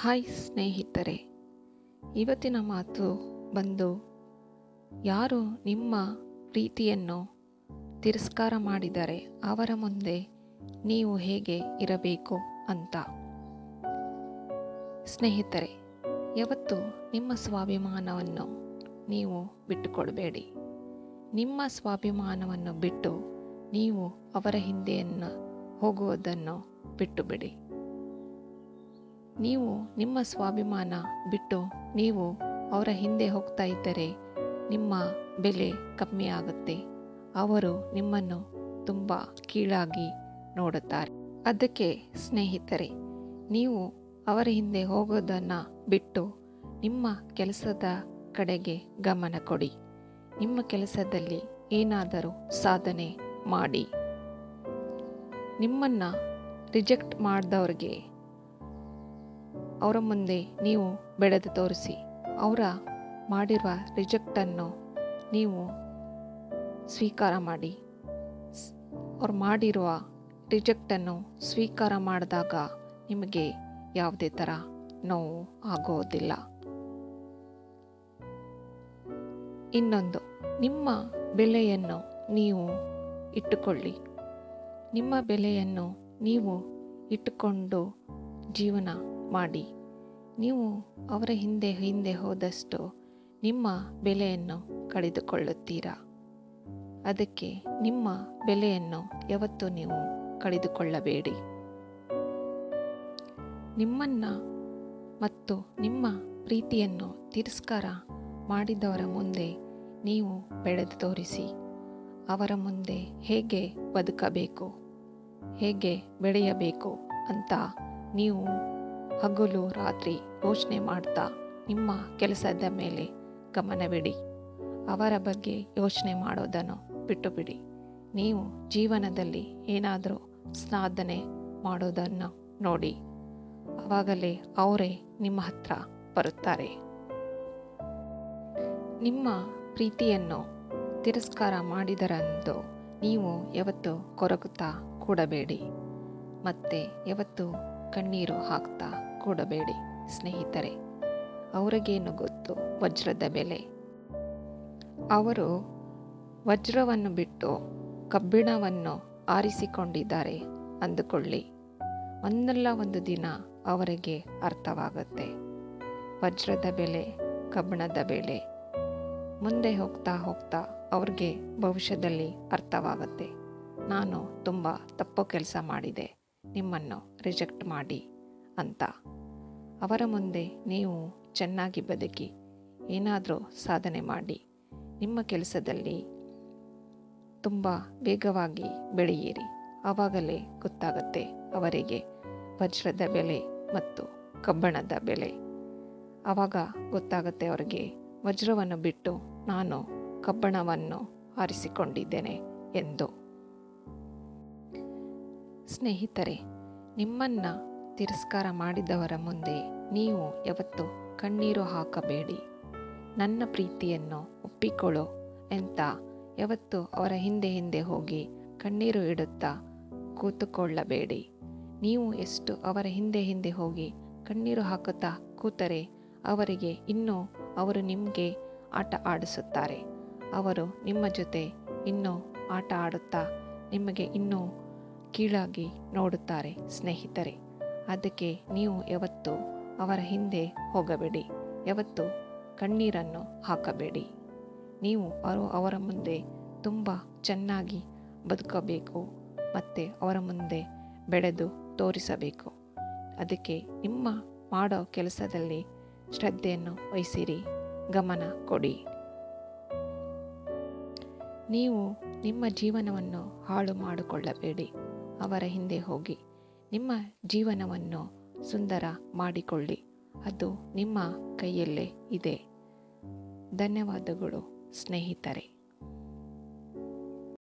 Hi ಸ್ನೇಹಿತರೆ, ಇವತ್ತಿನ ಮಾತು ಬಂದು, ಯಾರು ನಿಮ್ಮ ಪ್ರೀತಿಯನ್ನು ತಿರಸ್ಕಾರ ಮಾಡಿದರೆ ಅವರ ಮುಂದೆ ನೀವು ಹೇಗೆ ಇರಬೇಕು ಅಂತ? ಸ್ನೇಹಿತರೆ, ಯಾವತ್ತು ನಿಮ್ಮ ಸ್ವಾಭಿಮಾನವನ್ನು ನೀವು ಬಿಟ್ಟುಕೊಡಬೇಡಿ. ನಿಮ್ಮ ಸ್ವಾಭಿಮಾನವನ್ನು ಬಿಟ್ಟು ನೀವು ಅವರ ಹಿಂದೆಯನ್ನು ಹೋಗುವುದನ್ನು ಬಿಟ್ಟು ಬಿಡಿ ನೀವು ನಿಮ್ಮ ಸ್ವಾಭಿಮಾನ ಬಿಟ್ಟು ನೀವು ಅವರ ಹಿಂದೆ ಹೋಗ್ತಾ ಇದ್ದರೆ ನಿಮ್ಮ ಬೆಲೆ ಕಮ್ಮಿ ಆಗುತ್ತೆ. ಅವರು ನಿಮ್ಮನ್ನು ತುಂಬ ಕೀಳಾಗಿ ನೋಡುತ್ತಾರೆ. ಅದಕ್ಕೆ ಸ್ನೇಹಿತರೆ, ನೀವು ಅವರ ಹಿಂದೆ ಹೋಗೋದನ್ನು ಬಿಟ್ಟು ನಿಮ್ಮ ಕೆಲಸದ ಕಡೆಗೆ ಗಮನ ಕೊಡಿ. ನಿಮ್ಮ ಕೆಲಸದಲ್ಲಿ ಏನಾದರೂ ಸಾಧನೆ ಮಾಡಿ. ನಿಮ್ಮನ್ನು ರಿಜೆಕ್ಟ್ ಮಾಡಿದವ್ರಿಗೆ ಅವರ ಮುಂದೆ ನೀವು ಬೆಳೆದು ತೋರಿಸಿ. ಅವರ ಮಾಡಿರುವ ರಿಜೆಕ್ಟನ್ನು ನೀವು ಸ್ವೀಕಾರ ಮಾಡಿ. ಅವ್ರು ಮಾಡಿರುವ ರಿಜೆಕ್ಟನ್ನು ಸ್ವೀಕಾರ ಮಾಡಿದಾಗ ನಿಮಗೆ ಯಾವುದೇ ಥರ ನೋವು ಆಗೋದಿಲ್ಲ. ಇನ್ನೊಂದು, ನಿಮ್ಮ ಬೆಲೆಯನ್ನು ನೀವು ಇಟ್ಟುಕೊಳ್ಳಿ. ನಿಮ್ಮ ಬೆಲೆಯನ್ನು ನೀವು ಇಟ್ಟುಕೊಂಡು ಜೀವನ ಮಾಡಿ. ನೀವು ಅವರ ಹಿಂದೆ ಹಿಂದೆ ಹೋದಷ್ಟು ನಿಮ್ಮ ಬೆಲೆಯನ್ನು ಕಳೆದುಕೊಳ್ಳುತ್ತೀರಾ? ಅದಕ್ಕೆ ನಿಮ್ಮ ಬೆಲೆಯನ್ನು ಯಾವತ್ತೂ ನೀವು ಕಳೆದುಕೊಳ್ಳಬೇಡಿ. ನಿಮ್ಮನ್ನು ಮತ್ತು ನಿಮ್ಮ ಪ್ರೀತಿಯನ್ನು ತಿರಸ್ಕಾರ ಮಾಡಿದವರ ಮುಂದೆ ನೀವು ಬೆಳೆದು ತೋರಿಸಿ, ಅವರ ಮುಂದೆ ಹೇಗೆ ಬದುಕಬೇಕು, ಹೇಗೆ ಬೆಳೆಯಬೇಕು ಅಂತ ನೀವು ಹಗಲು ರಾತ್ರಿ ಯೋಚನೆ ಮಾಡ್ತಾ ನಿಮ್ಮ ಕೆಲಸದ ಮೇಲೆ ಗಮನವಿಡಿ. ಅವರ ಬಗ್ಗೆ ಯೋಚನೆ ಮಾಡೋದನ್ನು ಬಿಟ್ಟು ಬಿಡಿ ನೀವು ಜೀವನದಲ್ಲಿ ಏನಾದರೂ ಸ್ನಾಧನೆ ಮಾಡೋದನ್ನು ನೋಡಿ. ಆವಾಗಲೇ ಅವರೇ ನಿಮ್ಮ ಹತ್ರ ಬರುತ್ತಾರೆ. ನಿಮ್ಮ ಪ್ರೀತಿಯನ್ನು ತಿರಸ್ಕಾರ ಮಾಡಿದರಂದು ನೀವು ಯಾವತ್ತು ಕೊರಗುತ್ತಾ ಕೂಡಬೇಡಿ. ಮತ್ತೆ ಯಾವತ್ತು ಕಣ್ಣೀರು ಹಾಕ್ತಾ ಕೂಡಬೇಡಿ, ಸ್ನೇಹಿತರೆ. ಅವರಿಗೇನು ಗೊತ್ತು? ವಜ್ರದ ಬೆಲೆ. ಅವರು ವಜ್ರವನ್ನು ಬಿಟ್ಟು ಕಬ್ಬಿಣವನ್ನು ಆರಿಸಿಕೊಂಡಿದ್ದಾರೆ, ಅಂದುಕೊಳ್ಳಿ. ಒಂದಲ್ಲ ಒಂದು ದಿನ ಅವರಿಗೆ ಅರ್ಥವಾಗುತ್ತೆ. ವಜ್ರದ ಬೆಲೆ, ಕಬ್ಬಿಣದ ಬೆಲೆ. ಮುಂದೆ ಹೋಗ್ತಾ ಹೋಗ್ತಾ ಅವ್ರಿಗೆ ಭವಿಷ್ಯದಲ್ಲಿ ಅರ್ಥವಾಗುತ್ತೆ. ನಾನು ತುಂಬ ತಪ್ಪು ಕೆಲಸ ಮಾಡಿದೆ, ನಿಮ್ಮನ್ನು ರಿಜೆಕ್ಟ್ ಮಾಡಿ, ಅಂತ. ಅವರ ಮುಂದೆ ನೀವು ಚೆನ್ನಾಗಿ ಬದುಕಿ, ಏನಾದರೂ ಸಾಧನೆ ಮಾಡಿ, ನಿಮ್ಮ ಕೆಲಸದಲ್ಲಿ ತುಂಬ ವೇಗವಾಗಿ ಬೆಳೆಯಿರಿ. ಆವಾಗಲೇ ಗೊತ್ತಾಗುತ್ತೆ ಅವರಿಗೆ ವಜ್ರದ ಬೆಲೆ ಮತ್ತು ಕಬ್ಬಣದ ಬೆಲೆ. ಆವಾಗ ಗೊತ್ತಾಗುತ್ತೆ ಅವರಿಗೆ ವಜ್ರವನ್ನು ಬಿಟ್ಟು ನಾನು ಕಬ್ಬಣವನ್ನು ಆರಿಸಿಕೊಂಡಿದ್ದೇನೆ ಎಂದು. ಸ್ನೇಹಿತರೆ, ನಿಮ್ಮನ್ನು ತಿರಸ್ಕಾರ ಮಾಡಿದವರ ಮುಂದೆ ನೀವು ಯಾವತ್ತು ಕಣ್ಣೀರು ಹಾಕಬೇಡಿ. ನನ್ನ ಪ್ರೀತಿಯನ್ನು ಒಪ್ಪಿಕೊಳ್ಳೋ ಅಂತ ಯಾವತ್ತು ಅವರ ಹಿಂದೆ ಹಿಂದೆ ಹೋಗಿ ಕಣ್ಣೀರು ಇಡುತ್ತಾ ಕೂತುಕೊಳ್ಳಬೇಡಿ. ನೀವು ಎಷ್ಟು ಅವರ ಹಿಂದೆ ಹಿಂದೆ ಹೋಗಿ ಕಣ್ಣೀರು ಹಾಕುತ್ತಾ ಕೂತರೆ ಅವರಿಗೆ ಇನ್ನೂ ಅವರು ನಿಮಗೆ ಆಟ ಆಡಿಸುತ್ತಾರೆ. ಅವರು ನಿಮ್ಮ ಜೊತೆ ಇನ್ನೂ ಆಟ ಆಡುತ್ತಾ ನಿಮಗೆ ಇನ್ನೂ ಕೀಳಾಗಿ ನೋಡುತ್ತಾರೆ ಸ್ನೇಹಿತರೆ. ಅದಕ್ಕೆ ನೀವು ಯಾವತ್ತು ಅವರ ಹಿಂದೆ ಹೋಗಬೇಡಿ. ಯಾವತ್ತು ಕಣ್ಣೀರನ್ನು ಹಾಕಬೇಡಿ. ನೀವು ಅವರು ಅವರ ಮುಂದೆ ತುಂಬ ಚೆನ್ನಾಗಿ ಬದುಕಬೇಕು ಮತ್ತು ಅವರ ಮುಂದೆ ಬೆಳೆದು ತೋರಿಸಬೇಕು. ಅದಕ್ಕೆ ನಿಮ್ಮ ಮಾಡೋ ಕೆಲಸದಲ್ಲಿ ಶ್ರದ್ಧೆಯನ್ನು ವಹಿಸಿರಿ. ಗಮನ ಕೊಡಿ. ನೀವು ನಿಮ್ಮ ಜೀವನವನ್ನು ಹಾಳು ಮಾಡಿಕೊಳ್ಳಬೇಡಿ. ಅವರ ಹಿಂದೆ ಹೋಗಿ. ನಿಮ್ಮ ಜೀವನವನ್ನು ಸುಂದರ ಮಾಡಿಕೊಳ್ಳಿ. ಅದು ನಿಮ್ಮ ಕೈಯಲ್ಲೇ ಇದೆ. ಧನ್ಯವಾದಗಳು ಸ್ನೇಹಿತರೆ.